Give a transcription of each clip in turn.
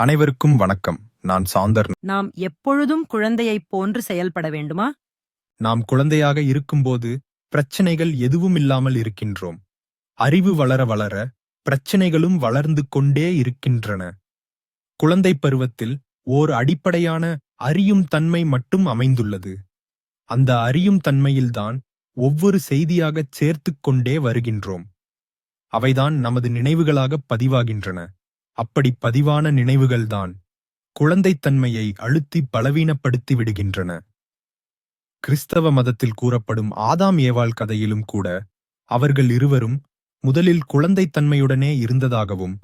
அனைவருக்கும் வணக்கம். நான் சாந்தர். நாம் எப்பொழுதும் குழந்தையைப் போன்று செயல்பட வேண்டுமா? நாம் குழந்தையாக இருக்கும்போது பிரச்சனைகள் எதுவும் இல்லாமல் இருக்கின்றோம். அறிவு வளர வளர பிரச்சனைகளும் வளர்ந்து கொண்டே இருக்கின்றன. குழந்தை பருவத்தில் ஓர் அடிப்படையான அறியும் தன்மை மட்டும் அமைந்துள்ளது. அந்த அறியும் தன்மையில்தான் ஒவ்வொரு செய்தியாகச் சேர்த்துக் கொண்டே வருகின்றோம். அவைதான் நமது நினைவுகளாகப் பதிவாகின்றன. அப்படி பதிவான நினைவுகள்தான் குழந்தைத்தன்மையை அழுத்தி பலவீனப்படுத்தி விடுகின்றன கிறிஸ்தவ மதத்தில் கூறப்படும் ஆதாம் ஏவாள் கதையிலும் கூட அவர்கள் இருவரும் முதலில் குழந்தைத்தன்மையுடனே இருந்ததாகவும்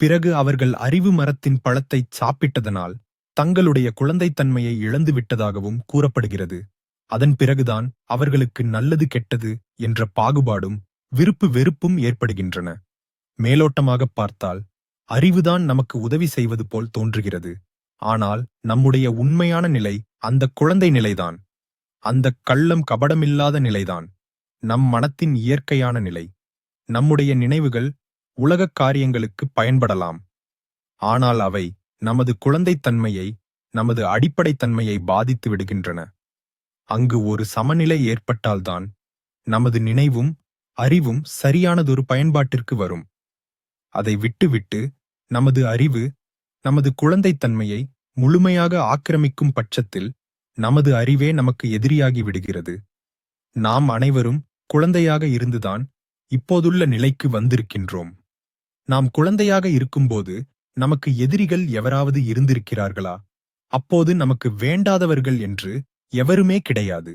பிறகு அவர்கள் அறிவு மரத்தின் பழத்தைச் சாப்பிட்டதனால் தங்களுடைய குழந்தைத்தன்மையை இழந்து விட்டதாகவும் கூறப்படுகிறது. அதன் பிறகுதான் அவர்களுக்கு நல்லது கெட்டது என்ற பாகுபாடும் விருப்பு வெறுப்பும் ஏற்படுகின்றன. மேலோட்டமாகப் பார்த்தால் அறிவுதான் நமக்கு உதவி செய்வது போல் தோன்றுகிறது. ஆனால் நம்முடைய உண்மையான நிலை அந்த குழந்தை நிலைதான். அந்த கள்ளம் கபடமில்லாத நிலைதான். நம் மனத்தின் இயற்கையான நிலை. நம்முடைய நினைவுகள் உலகக் காரியங்களுக்கு பயன்படலாம். ஆனால் அவை நமது குழந்தைத்தன்மையை நமது அடிப்படைத்தன்மையை பாதித்து விடுகின்றன. அங்கு ஒரு சமநிலை ஏற்பட்டால்தான் நமது நினைவும் அறிவும் சரியானதொரு பயன்பாட்டிற்கு வரும். அதை விட்டுவிட்டு நமது அறிவு நமது குழந்தைத்தன்மையை முழுமையாக ஆக்கிரமிக்கும் பட்சத்தில் நமது அறிவே நமக்கு எதிரியாகி விடுகிறது. நாம் அனைவரும் குழந்தையாக இருந்துதான் இப்போதுள்ள நிலைக்கு வந்திருக்கின்றோம். நாம் குழந்தையாக இருக்கும்போது நமக்கு எதிரிகள் எவராவது இருந்திருக்கிறார்களா? அப்போது நமக்கு வேண்டாதவர்கள் என்று எவருமே கிடையாது.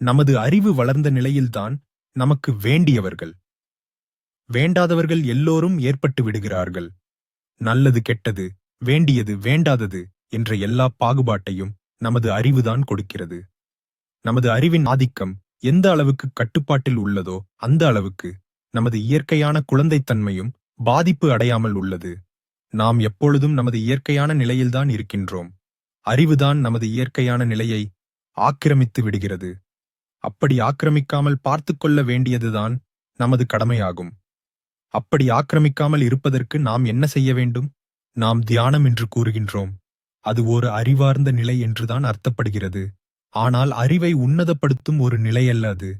நமது அறிவு வளர்ந்த நிலையில்தான் நமக்கு வேண்டியவர்கள். வேண்டாதவர்கள் எல்லோரும் ஏற்பட்டு விடுகிறார்கள். நல்லது கெட்டது வேண்டியது வேண்டாதது என்ற எல்லா பாகுபாட்டையும் நமது அறிவுதான் கொடுக்கிறது. நமது அறிவின் ஆதிக்கம் எந்த அளவுக்கு கட்டுப்பாட்டில் உள்ளதோ அந்த அளவுக்கு நமது இயற்கையான குழந்தைத்தன்மையும் பாதிப்பு அடையாமல் உள்ளது. நாம் எப்பொழுதும் நமது இயற்கையான நிலையில்தான் இருக்கின்றோம். அறிவுதான் நமது இயற்கையான நிலையை ஆக்கிரமித்து விடுகிறது. அப்படி ஆக்கிரமிக்காமல் பார்த்துக் கொள்ள வேண்டியதுதான் நமது கடமையாகும். அப்படி ஆக்கிரமிக்காமல் இருப்பதற்கு நாம் என்ன செய்ய வேண்டும்? நாம் தியானம் என்று கூறுகின்றோம். அது ஒரு அறிவார்ந்த நிலை என்றுதான் அர்த்தப்படுகிறது. ஆனால் அறிவை உன்னதப்படுத்தும் ஒரு நிலையல்ல அது.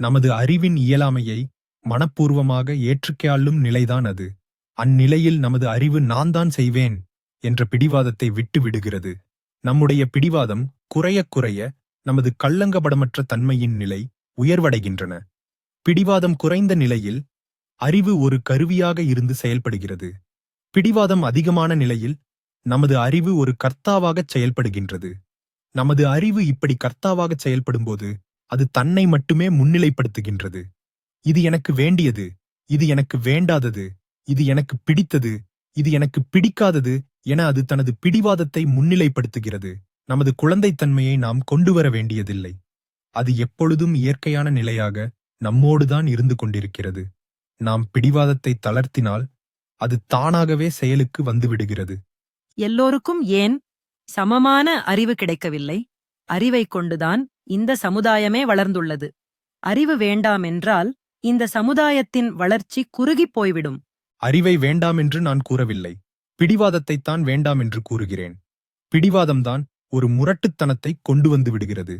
நமது அறிவின் இயலாமையை மனப்பூர்வமாக ஏற்றுக்கையாளும் நிலைதான் அது. அந்நிலையில் நமது அறிவு நான் தான் செய்வேன் என்ற பிடிவாதத்தை விட்டு விடுகிறது நம்முடைய பிடிவாதம் குறைய குறைய நமது கள்ளங்கபடமற்ற தன்மையின் நிலை உயர்வடைகின்றன. பிடிவாதம் குறைந்த நிலையில் அறிவு ஒரு கருவியாக இருந்து செயல்படுகிறது. பிடிவாதம் அதிகமான நிலையில் நமது அறிவு ஒரு கர்த்தாவாகச் செயல்படுகின்றது. நமது அறிவு இப்படி கர்த்தாவாகச் செயல்படும்போது அது தன்னை மட்டுமே முன்னிலைப்படுத்துகின்றது. இது எனக்கு வேண்டியது இது எனக்கு வேண்டாதது இது எனக்கு பிடித்தது இது எனக்கு பிடிக்காதது என அது தனது பிடிவாதத்தை முன்னிலைப்படுத்துகிறது. நமது குழந்தைத்தன்மையை நாம் கொண்டு வர வேண்டியதில்லை. அது எப்பொழுதும் இயற்கையான நிலையாக நம்மோடுதான் இருந்து கொண்டிருக்கிறது. நாம் பிடிவாதத்தை தளர்த்தினால் அது தானாகவே செயலுக்கு வந்துவிடுகிறது. எல்லோருக்கும் ஏன் சமமான அறிவு கிடைக்கவில்லை? அறிவைக் கொண்டுதான் இந்த சமுதாயமே வளர்ந்துள்ளது. அறிவு வேண்டாமென்றால் இந்த சமுதாயத்தின் வளர்ச்சி குறுகிப் போய்விடும். அறிவை வேண்டாம் என்று நான் கூறவில்லை. பிடிவாதத்தைத்தான் வேண்டாம் என்று கூறுகிறேன். பிடிவாதம்தான் ஒரு முரட்டுத்தனத்தை கொண்டு வந்து விடுகிறது.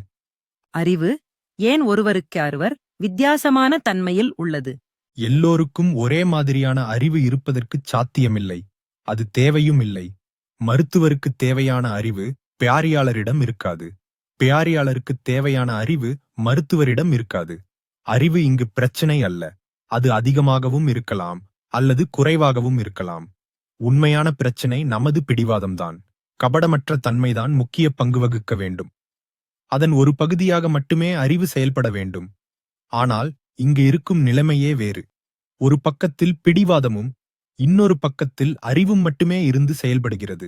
அறிவு ஏன் ஒருவருக்கு ஒருவர் வித்தியாசமான தன்மையில் உள்ளது? எல்லோருக்கும் ஒரே மாதிரியான அறிவு இருப்பதற்கு சாத்தியமில்லை. அது தேவையும் இல்லை. மருத்துவருக்கு தேவையான அறிவு பியாரியாளரிடம் இருக்காது. பியாரியாளருக்கு தேவையான அறிவு மருத்துவரிடம் இருக்காது. அறிவு இங்கு பிரச்சனை அல்ல. அது அதிகமாகவும் இருக்கலாம் அல்லது குறைவாகவும் இருக்கலாம். உண்மையான பிரச்சனை நமது பிடிவாதம்தான். கபடமற்ற தன்மைதான் முக்கிய பங்கு வகுக்க வேண்டும். அதன் ஒரு பகுதியாக மட்டுமே அறிவு செயல்பட வேண்டும். ஆனால் இங்கு இருக்கும் நிலைமையே வேறு. ஒரு பக்கத்தில் பிடிவாதமும் இன்னொரு பக்கத்தில் அறிவும் மட்டுமே இருந்து செயல்படுகிறது.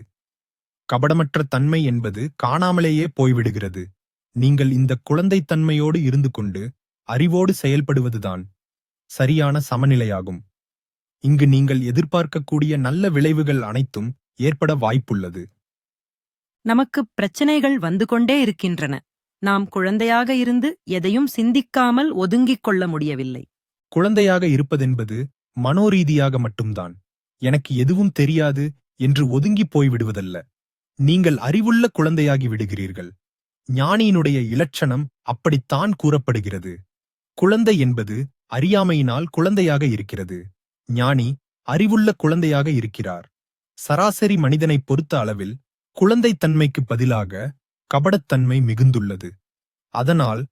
கபடமற்ற தன்மை என்பது காணாமலேயே போய்விடுகிறது. நீங்கள் இந்த குழந்தைத்தன்மையோடு இருந்து கொண்டு அறிவோடு செயல்படுவதுதான் சரியான சமநிலையாகும். இங்கு நீங்கள் எதிர்பார்க்கக்கூடிய நல்ல விளைவுகள் அனைத்தும் ஏற்பட வாய்ப்புள்ளது. நமக்கு பிரச்சனைகள் வந்து கொண்டே இருக்கின்றன. நாம் குழந்தையாக இருந்து எதையும் சிந்திக்காமல் ஒதுங்கிக் கொள்ள முடியவில்லை. குழந்தையாக இருப்பதென்பது மனோரீதியாக மட்டும்தான். எனக்கு எதுவும் தெரியாது என்று ஒதுங்கி போய்விடுவதல்ல. நீங்கள் அறிவுள்ள குழந்தையாகி விடுகிறீர்கள். ஞானியினுடைய இலட்சணம் அப்படித்தான் கூறப்படுகிறது. குழந்தை என்பது அறியாமையினால் குழந்தையாக இருக்கிறது. ஞானி அறிவுள்ள குழந்தையாக இருக்கிறார். சராசரி மனிதனைப் பொறுத்த அளவில் குழந்தைத்தன்மைக்கு பதிலாக கபடத்தன்மை மிகுந்துள்ளது. அதனால்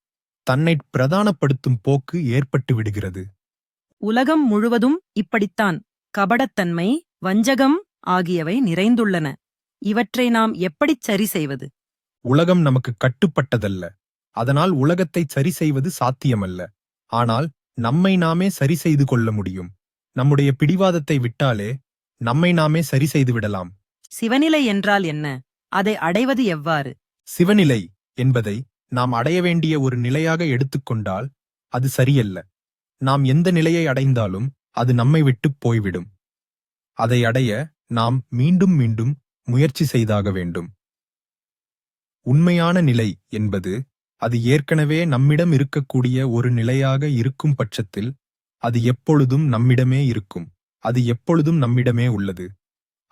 தன்னை பிரதானப்படுத்தும் போக்கு ஏற்பட்டு விடுகிறது. உலகம் முழுவதும் இப்படித்தான். கபடத்தன்மை வஞ்சகம் ஆகியவை நிறைந்துள்ளன. இவற்றை நாம் எப்படிச் சரி செய்வது? உலகம் நமக்கு கட்டுப்பட்டதல்ல. அதனால் உலகத்தை சரி செய்வது சாத்தியமல்ல. ஆனால் நம்மை நாமே சரி செய்து கொள்ள முடியும். நம்முடைய பிடிவாதத்தை விட்டாலே நம்மை நாமே சரி செய்து விடலாம். சிவநிலை என்றால் என்ன? அதை அடைவது எவ்வாறு? சிவநிலை என்பதை நாம் அடைய வேண்டிய ஒரு நிலையாக எடுத்துக்கொண்டால் அது சரியல்ல. நாம் எந்த நிலையை அடைந்தாலும் அது நம்மை விட்டு போய்விடும். அதை அடைய நாம் மீண்டும் மீண்டும் முயற்சி செய்தாக வேண்டும். உண்மையான நிலை என்பது அது ஏற்கனவே நம்மிடம் இருக்கக்கூடிய ஒரு நிலையாக இருக்கும் பட்சத்தில் அது எப்பொழுதும் நம்மிடமே இருக்கும். அது எப்பொழுதும் நம்மிடமே உள்ளது.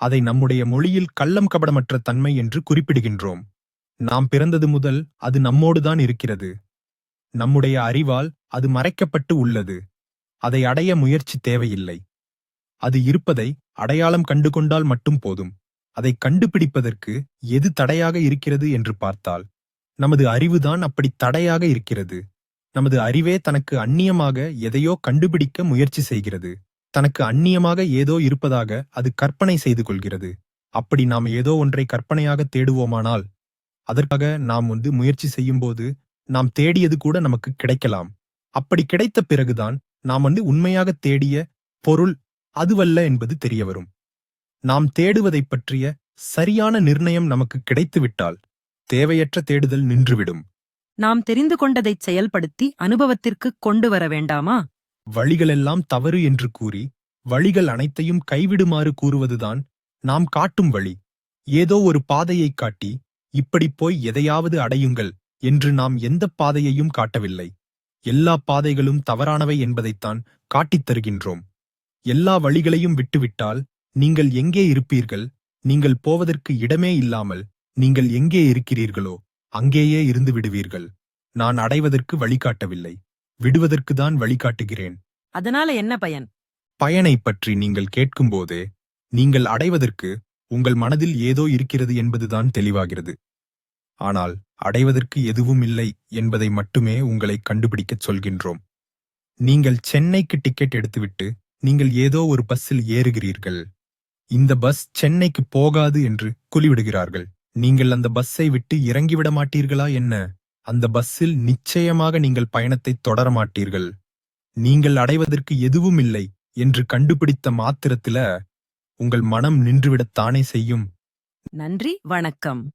அதை நம்முடைய மொழியில் கள்ளம் கபடமற்ற தன்மை என்று குறிப்பிடுகின்றோம். நாம் பிறந்தது முதல் அது நம்மோடுதான் இருக்கிறது. நம்முடைய அறிவால் அது மறைக்கப்பட்டு உள்ளது. அதை அடைய முயற்சி தேவையில்லை. அது இருப்பதை அடையாளம் கண்டு கொண்டால் மட்டும் போதும். அதை கண்டுபிடிப்பதற்கு எது தடையாக இருக்கிறது என்று பார்த்தால் நமது அறிவுதான் அப்படி தடையாக இருக்கிறது. நமது அறிவே தனக்கு அந்நியமாக எதையோ கண்டுபிடிக்க முயற்சி செய்கிறது. தனக்கு அந்நியமாக ஏதோ இருப்பதாக அது கற்பனை செய்து கொள்கிறது. அப்படி நாம் ஏதோ ஒன்றை கற்பனையாக தேடுவோமானால் அதற்காக நாம் வந்து முயற்சி செய்யும்போது நாம் தேடியது கூட நமக்கு கிடைக்கலாம். அப்படி கிடைத்த பிறகுதான் நாம் வந்து உண்மையாக தேடிய பொருள் அதுவல்ல என்பது தெரிய வரும் நாம் தேடுவதைப் பற்றிய சரியான நிர்ணயம் நமக்கு கிடைத்துவிட்டால் தேவையற்ற தேடுதல் நின்றுவிடும். நாம் தெரிந்து கொண்டதைச் செயல்படுத்தி அனுபவத்திற்கு கொண்டு வர வேண்டாமா? வழிகளெல்லாம் தவறு என்று கூறி வழிகள் அனைத்தையும் கைவிடுமாறு கூறுவதுதான் நாம் காட்டும் வழி. ஏதோ ஒரு பாதையைக் காட்டி இப்படி போய் எதையாவது அடையுங்கள் என்று நாம் எந்த பாதையையும் காட்டவில்லை. எல்லா பாதைகளும் தவறானவை என்பதைத்தான் காட்டித் தருகின்றோம். எல்லா வழிகளையும் விட்டுவிட்டால் நீங்கள் எங்கே இருப்பீர்கள்? நீங்கள் போவதற்கு இடமே இல்லாமல் நீங்கள் எங்கே இருக்கிறீர்களோ அங்கேயே இருந்து விடுவீர்கள். நான் அடைவதற்கு வழிகாட்டவில்லை. விடுவதற்குதான் வழிகாட்டுகிறேன். அதனால என்ன பயன்? பயனை பற்றி நீங்கள் கேட்கும்போதே நீங்கள் அடைவதற்கு உங்கள் மனதில் ஏதோ இருக்கிறது என்பதுதான் தெளிவாகிறது. ஆனால் அடைவதற்கு எதுவும் இல்லை என்பதை மட்டுமே உங்களை கண்டுபிடிக்கச் சொல்கின்றோம். நீங்கள் சென்னைக்கு டிக்கெட் எடுத்துவிட்டு நீங்கள் ஏதோ ஒரு பஸ்ஸில் ஏறுகிறீர்கள். இந்த பஸ் சென்னைக்கு போகாது என்று குலிவிடுகிறார்கள் நீங்கள் அந்த பஸ்ஸை விட்டு இறங்கிவிட மாட்டீர்களா என்ன? அந்த பஸ்ஸில் நிச்சயமாக நீங்கள் பயணத்தை தொடர மாட்டீர்கள். நீங்கள் அடைவதற்கு எதுவும் இல்லை என்று கண்டுபிடித்த மாத்திரத்தில உங்கள் மனம் நின்றுவிடத்தானே செய்யும். நன்றி வணக்கம்.